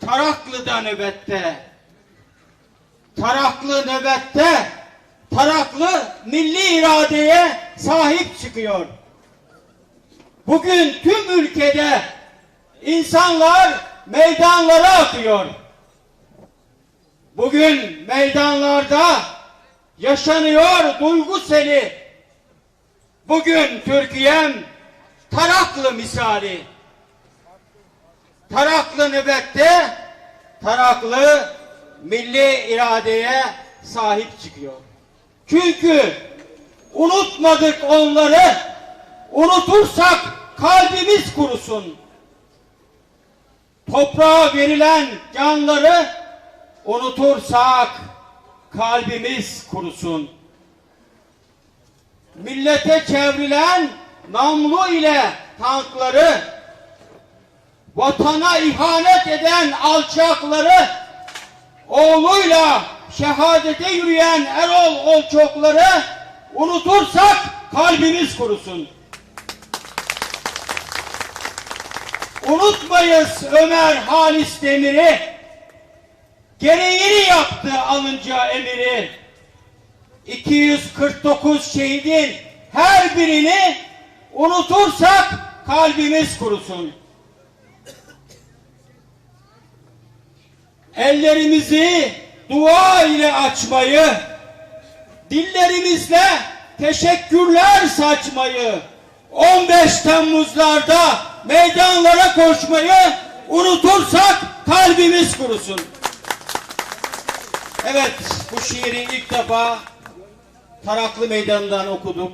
Taraklı'da nöbette. Taraklı nöbette. Taraklı milli iradeye sahip çıkıyor. Bugün tüm ülkede insanlar meydanlara akıyor. Bugün meydanlarda yaşanıyor duygu seli. Bugün Türkiye'm Taraklı misali. Taraklı nöbette Taraklı milli iradeye sahip çıkıyor. Çünkü unutmadık onları, unutursak kalbimiz kurusun. Toprağa verilen canları unutursak kalbimiz kurusun. Millete çevrilen namlu ile tankları, vatana ihanet eden alçakları, oğluyla şehadete yürüyen Erol Olçokları unutursak kalbimiz kurusun. Unutmayız Ömer Halis Demir'i. Gereğini yaptı alınca emiri. 249 şehidin her birini unutursak kalbimiz kurusun. Ellerimizi dua ile açmayı, dillerimizle teşekkürler saçmayı, 15 Temmuzlarda meydanlara koşmayı unutursak kalbimiz kurusun. Evet, bu şiiri ilk defa Taraklı Meydanı'ndan okuduk.